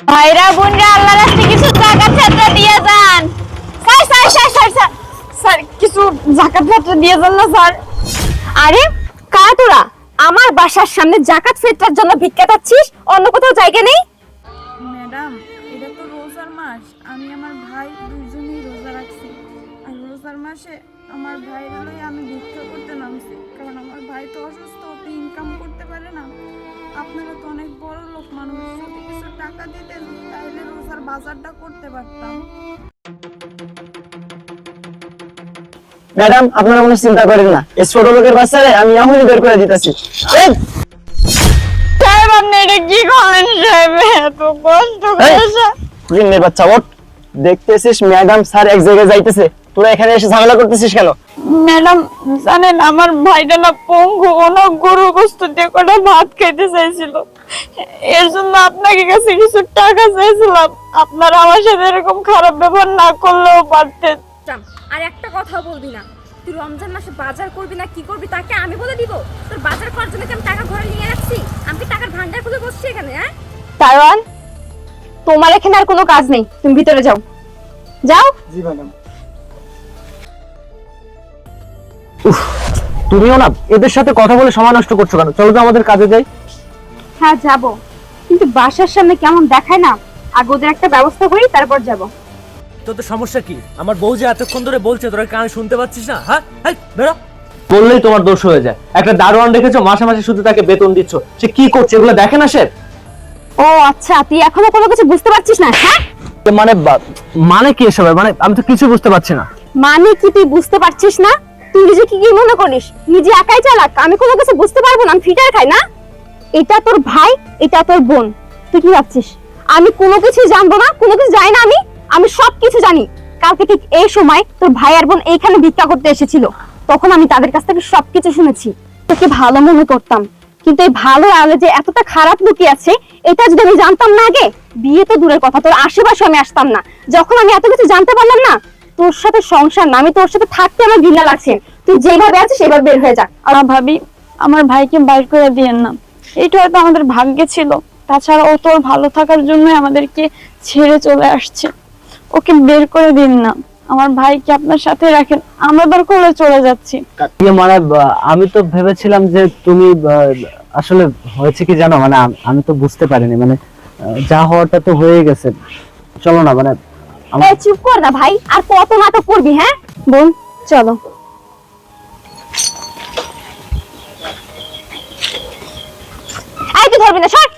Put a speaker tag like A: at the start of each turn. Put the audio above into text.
A: ভাইরা, বোনরা আল্লাহ রাস্তে কিছু জাকাত ছাত্র দিয়ে যান। Sir sir sir sir sir কিছু জাকাত ছাত্র দিয়ে যান না, স্যার। আরে, কারা তোরা? আমার বাসার সামনে জাকাত ফেতরার জন্য ভিক্ষা পাচ্ছিস অন্য কোথাও জায়গা নেই?
B: ম্যাডাম, এটা তো রোজার মাস। আমি আমার ভাই দুজনেই রোজা রাখছি। আর রোজার মাসে আমার ভাইয়ের লই আমি ভিক্ষা করতে নামছি। কারণ আমার ভাই তো অসুস্থ ইনকাম করতে পারে না। আপনারা তো অনেক দিতেন তাহলে রোজার বাজারটা করতে পারতাম।
C: ম্যাডাম আপনারা কোনো চিন্তা করেন না। এই ছোট লোকের বাচ্চারে আমি এখনই বের করে দিতেছি।
A: সাহেব আপনি এটা কি করলেন সাহেব? এত কষ্ট করেছে
C: জিন্নের বাচ্চা ওঠ। দেখতেছিস ম্যাডাম স্যার এক জায়গায় যাইতেছে। তোরা এখানে এসে ঝামেলা করতেছিস কেন?
A: ম্যাডাম জানেন আমার ভাইটা না পঙ্গু ওনা গরু গোস্ত দিয়ে কটা ভাত খাইতে চাইছিল। এর জন্য আপনাকে কাছে কিছু টাকা চাইছিলাম আপনারা আমার সাথে এরকম খারাপ ব্যবহার না করলেও পারতেন।
D: আর একটা কথা বলবি না। তুই রমজান মাসে বাজার করবি না কি করবি তাকে আমি বলে দিব। তোর বাজার করার জন্য আমি টাকা ঘরে নিয়ে রাখছি আমি টাকার ভান্ডার খুলে বসছি এখানে হ্যাঁ?
A: তারওয়ান তোমার এখানে আর কোনো কাজ নেই। তুমি ভিতরে যাও। যাও?
C: জি ম্যাডাম। তুমিও না এদের সাথে কথা বলে সময় নষ্ট করছ কেন? চলো তো আমাদের কাজে যাই।
A: হ্যাঁ যাব। কিন্তু বাসার সামনে কেমন দেখায় না? আগে ওদের একটা ব্যবস্থা করি তারপর যাব।
E: তোদের সমস্যা কি? আমার বউ যে এতক্ষণ ধরে বলছে তোরা কানে শুনতে পাচ্ছিস না? হ্যাঁ এই, বেরো।
F: বললেই তোমার দোষ হয়ে যায়। একটা দারোয়ান রেখেছো মাসে মাসে শুধু তাকে বেতন দিচ্ছ। সে কি করছে এগুলো দেখে না সে?
A: ও আচ্ছা তুই এখনও কোনো কিছু বুঝতে পারছিস না হ্যাঁ?
F: মানে বা- মানে কি এসব মানে আমি তো কিছু বুঝতে পারছি না।
A: মানে কি তুই বুঝতে পারছিস না? তুই কি মনে করিস? নিজে একাই চালাক, আমি কোনো কিছু বুঝতে পারব না, আমি ফিটার খাই, না? এটা তোর ভাই, এটা তোর বোন। তুই কি ভাবছিস? আমি কোনো কিছু জানব না, কোনো কিছু জানি না আমি আমি সব কিছু জানি। এই সময় তোর ভাই আর বোন এইখানে ভিক্ষা করতে এসেছিল। তখন আমি তাদের কাছ থেকে সবকিছু শুনেছি। তোকে ভালো মনে করতাম। কিন্তু এই ভালো আলো যে এতটা খারাপ লুকিয়ে আছে, এটা যদি আমি জানতাম না আগে, বিয়ে তো দূরের কথা, তোর আশেপাশে আমি আসতাম না। যখন আমি এত কিছু জানতে পারলাম না তোর সাথে সংসার না আমি তোর সাথে থাকতে আমার ঘৃণা লাগছে। তুই যেভাবে আছিস সেভাবে বের হয়ে যা।
B: আর ভাবি আমার ভাইকে বাইর করে দিয়েন না। এটা হয়তো আমাদের ভাগ্যে ছিল। তাছাড়া ও তোর ভালো থাকার জন্যই আমাদেরকে ছেড়ে চলে আসছে। ওকে বের করে দিন না। আমার ভাইকে আপনার সাথে রাখেন? আমরা দরকার হলে চলে যাচ্ছি।
F: মানে আমি তো ভেবেছিলাম যে তুমি আসলে হয়েছে কি জানো? মানে আমি তো বুঝতে পারিনি। মানে আহ, যা হওয়াটা তো হয়ে গেছে। চলো না মানে
A: এই চুপ কর না ভাই আর কত নাটক করবি হ্যাঁ? বোন চলো। এই তুই ধরবি না সর।